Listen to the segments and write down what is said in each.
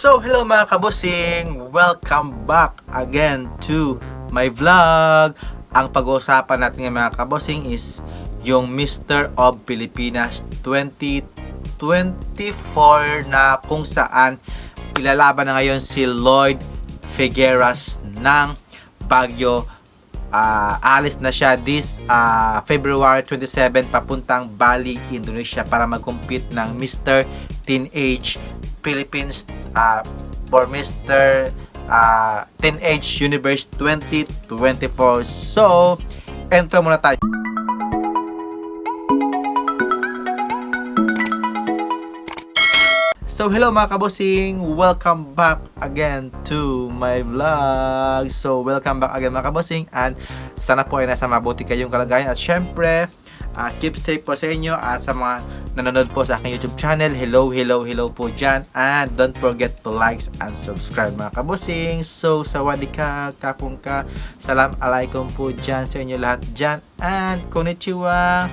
So, hello mga kabusing! Welcome back again to my vlog! Ang pag-uusapan natin ngayon mga kabusing is yung Mr. of Pilipinas 2024 na kung saan ilalaban na ngayon si Lloyd Figueras ng Baguio Ah, alis na siya this ah, February 27 papuntang Bali, Indonesia para mag-compete ng Mr. Teenage Philippines ah, for Mr. ah, Teenage Universe 2024. So, enter muna tayo. So, hello mga kabosing! Welcome back again to my vlog! So, welcome back again mga kabosing and sana po ay nasa mabuti kayong kalagayan at syempre, ah, keep safe po sa inyo at sa mga nanonood po sa aking YouTube channel, hello, hello, hello po dyan and don't forget to likes and subscribe mga kabosing! So, sawadika, kapong ka, salam alaikum po dyan sa inyo lahat dyan and konnichiwa!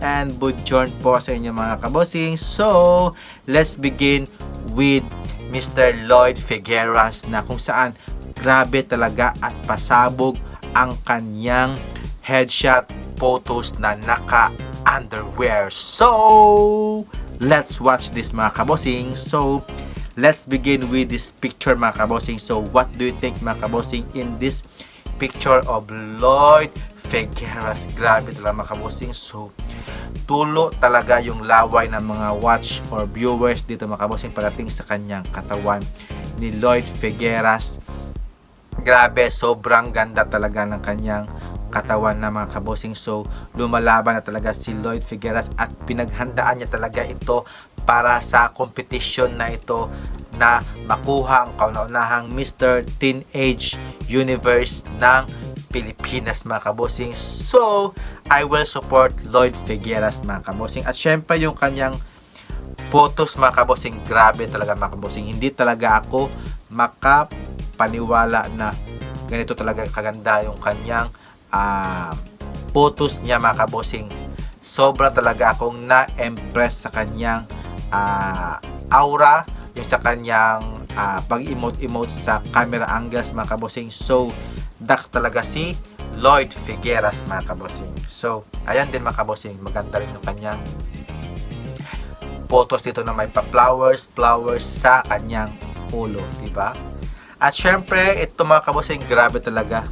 and Budjorn po sa inyo mga kabosing. So, let's begin with Mr. Lloyd Figueras na kung saan grabe talaga at pasabog ang kanyang headshot photos na naka-underwear. So, let's watch this mga kabosing. So, let's begin with this picture mga kabosing. So, what do you think mga kabosing in this picture of Lloyd Figueras? Grabe talaga mga kabosing. So, tulo talaga yung laway ng mga watch or viewers dito mga kabosing pagdating sa kanyang katawan ni Lloyd Figueras. Grabe, sobrang ganda talaga ng kanyang katawan na mga kabosing. So, lumalaban na talaga si Lloyd Figueras at pinaghandaan niya talaga ito para sa competition na ito na makuha ang kauna-unahang Mr. Teenage Universe ng Pilipinas mga kabosing. So, I will support Lloyd Figueras mga kabosing. At syempre yung kanyang photos mga kabosing, grabe talaga mga kabosing. Hindi talaga ako makapaniwala na ganito talaga kaganda yung kanyang ah, photos niya mga kabosing. Sobra talaga akong na-impress sa kanyang ah, aura, yung sa kanyang ah, pag-emote-emote sa camera angles mga kabosing. So, Dax talaga si Lloyd Figueras mga kabosing. So, ayan din mga kabosing. Maganda rin yung kanyang photos dito na may pa-flowers, flowers sa kanyang ulo, di ba? At syempre, ito mga kabosing, grabe talaga.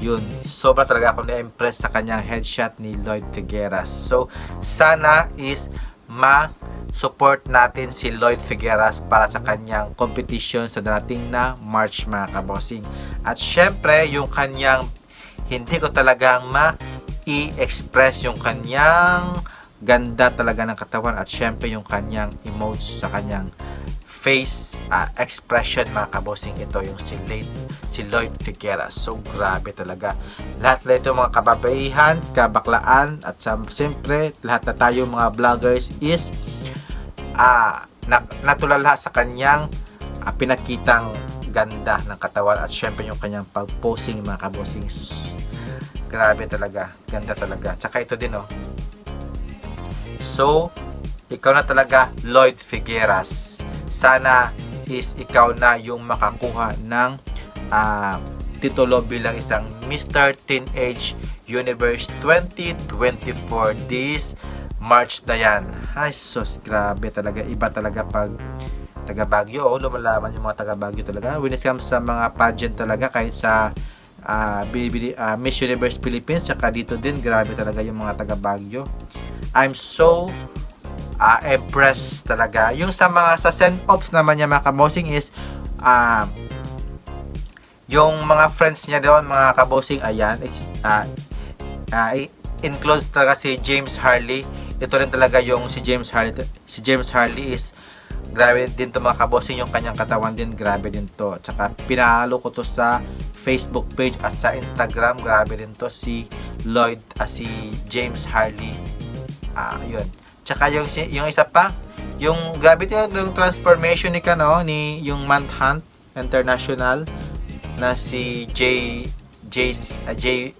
Yun, sobra talaga ako na-impress sa kanyang headshot ni Lloyd Figueras. So, sana is ma support natin si Lloyd Figueras para sa kanyang competition sa darating na March mga kabosing. At syempre, yung kanyang hindi ko talagang ma-i-express yung kanyang ganda talaga ng katawan at syempre yung kanyang emotes sa kanyang face ah, expression mga kabosing ito yung si, Lloyd, si Lloyd Figueras so grabe talaga. Lahat na ito mga kababaihan kabaklaan at siyempre lahat na tayo mga vloggers is na, natulala sa kanyang ah, pinakitang ganda ng katawan at syempre yung kanyang pag-posing mga kabosing grabe talaga. Ganda talaga. Tsaka ito din oh. So ikaw na talaga Lloyd Figueras sana is ikaw na yung makakuha ng ah, titulo bilang isang Mr. Teenage Universe 2024 this March na yan. Ay, sus, grabe talaga. Iba talaga pag taga Baguio. Oh, lumalaban yung mga taga Baguio talaga. When it comes sa mga pageant talaga, kahit sa ah, Miss Universe Philippines, saka dito din, grabe talaga yung mga taga Baguio. I'm so ah, impressed talaga. Yung sa mga sa send-offs naman niya mga kabosing is ah, yung mga friends niya doon, mga kabosing, ayan, ex- ah, ah, i- includes talaga si James Harley. Ito rin talaga yung si James Harley. Si James Harley is grabe din to mga kabosing yung kanyang katawan din grabe din to tsaka pinalo ko to sa Facebook page at sa Instagram grabe din to si Lloyd ah, si James Harley ah yun tsaka yung yung isa pa yung grabe din yung transformation ni kano ni yung Manhunt International na si J J ah, J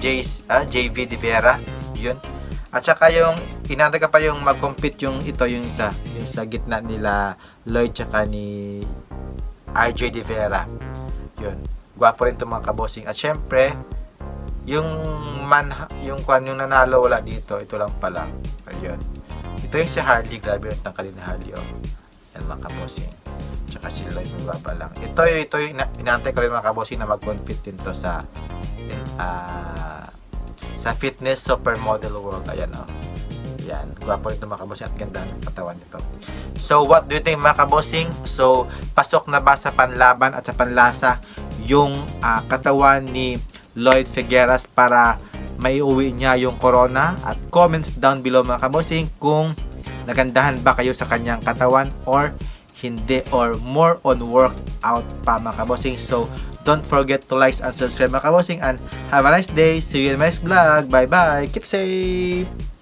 J ah, JV De Vera yun at saka yung inanda ka pa yung mag-compete yung ito yung isa yung sa gitna nila Lloyd tsaka ni RJ De Vera. Yun. Gwapo rin to mga kabosing. At syempre, yung man, yung kwan yung nanalo wala dito, ito lang pala. Ayun. Ito yung si Harley, grabe yung tangkali ni Harley, oh. Yan mga kabosing. Tsaka si Lloyd, mababa lang. Ito, ito yung ina- inaantay ko rin mga kabosing na mag-compete din to sa ah, sa fitness supermodel world. Ayan, oh. Yan. Gwapo rin ito mga kabosing at ganda ng katawan nito. So, what do you think mga kabosing? So, pasok na ba sa panlaban at sa panlasa yung ah, katawan ni Lloyd Figueras para maiuwi niya yung corona? At comments down below mga kabosing kung nagandahan ba kayo sa kanyang katawan or hindi or more on workout pa mga kabosing. So, don't forget to like and subscribe mga kabosing and have a nice day. See you in my next vlog. Bye bye. Keep safe.